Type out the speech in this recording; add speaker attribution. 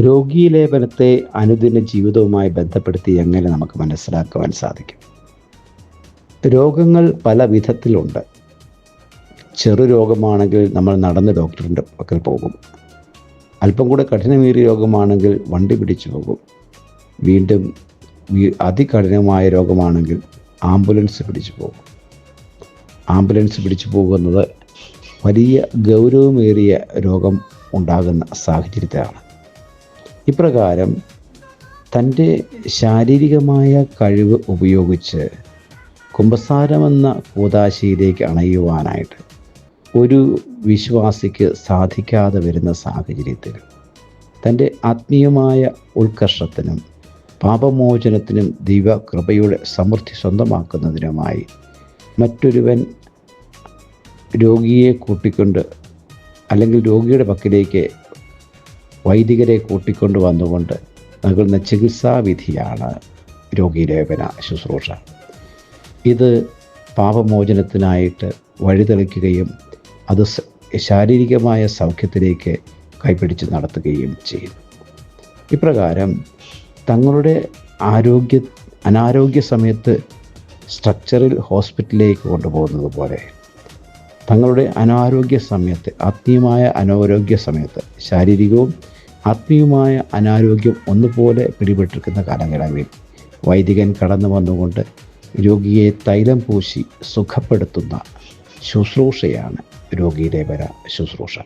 Speaker 1: രോഗീലേപനത്തെ അനുദിന ജീവിതവുമായി ബന്ധപ്പെടുത്തി എങ്ങനെ നമുക്ക് മനസ്സിലാക്കുവാൻ സാധിക്കും? രോഗങ്ങൾ പല വിധത്തിലുണ്ട്. ചെറു രോഗമാണെങ്കിൽ നമ്മൾ നടന്ന് ഡോക്ടറിന്റെ പക്കൽ പോകും. അല്പം കൂടെ കഠിനമേറിയ രോഗമാണെങ്കിൽ വണ്ടി പിടിച്ചു പോകും. വീണ്ടും അതികഠിനമായ രോഗമാണെങ്കിൽ ആംബുലൻസ് പിടിച്ചു പോകും. ആംബുലൻസ് പിടിച്ചു പോകുന്നത് വലിയ ഗൗരവമേറിയ രോഗം ഉണ്ടാകുന്ന സാഹചര്യത്തിലാണ്. ഇപ്രകാരം തന്റെ ശാരീരികമായ കഴിവ് ഉപയോഗിച്ച് കുംഭസാരമെന്ന കൂതാശയിലേക്ക് അണയുവാനായിട്ട് ഒരു വിശ്വാസിക്ക് സാധിക്കാതെ വരുന്ന സാഹചര്യത്തിൽ തന്റെ ആത്മീയമായ ഉത്കർഷത്തിനും പാപമോചനത്തിനും ദൈവകൃപയുടെ സമൃദ്ധി സ്വന്തമാക്കുന്നതിനുമായി മറ്റൊരുവൻ രോഗിയെ കൂട്ടിക്കൊണ്ട് അല്ലെങ്കിൽ രോഗിയുടെ പക്കലേക്ക് വൈദികരെ കൂട്ടിക്കൊണ്ട് വന്നുകൊണ്ട് നൽകുന്ന ചികിത്സാവിധിയാണ് രോഗീലേപന ശുശ്രൂഷ. ഇത് പാപമോചനത്തിനായിട്ട് വഴിതെളിക്കുകയും അത് ശാരീരികമായ സൗഖ്യത്തിലേക്ക് കൈപിടിച്ച് നടത്തുകയും ചെയ്യും. ഇപ്രകാരം തങ്ങളുടെ ആരോഗ്യ അനാരോഗ്യ സമയത്ത് സ്ട്രക്ചറിൽ ഹോസ്പിറ്റലിലേക്ക് കൊണ്ടുപോകുന്നത് പോലെ തങ്ങളുടെ അനാരോഗ്യ സമയത്ത് ആത്മീയമായ അനാരോഗ്യ സമയത്ത് ശാരീരികവും ആത്മീയമായ അനാരോഗ്യം ഒന്നുപോലെ പിടിപെട്ടിരിക്കുന്ന കാലയളവിൽ വൈദികൻ കടന്നു വന്നുകൊണ്ട് രോഗിയെ തൈലം പൂശി സുഖപ്പെടുത്തുന്ന ശുശ്രൂഷയാണ് രോഗിയുടെ വര ശുശ്രൂഷ.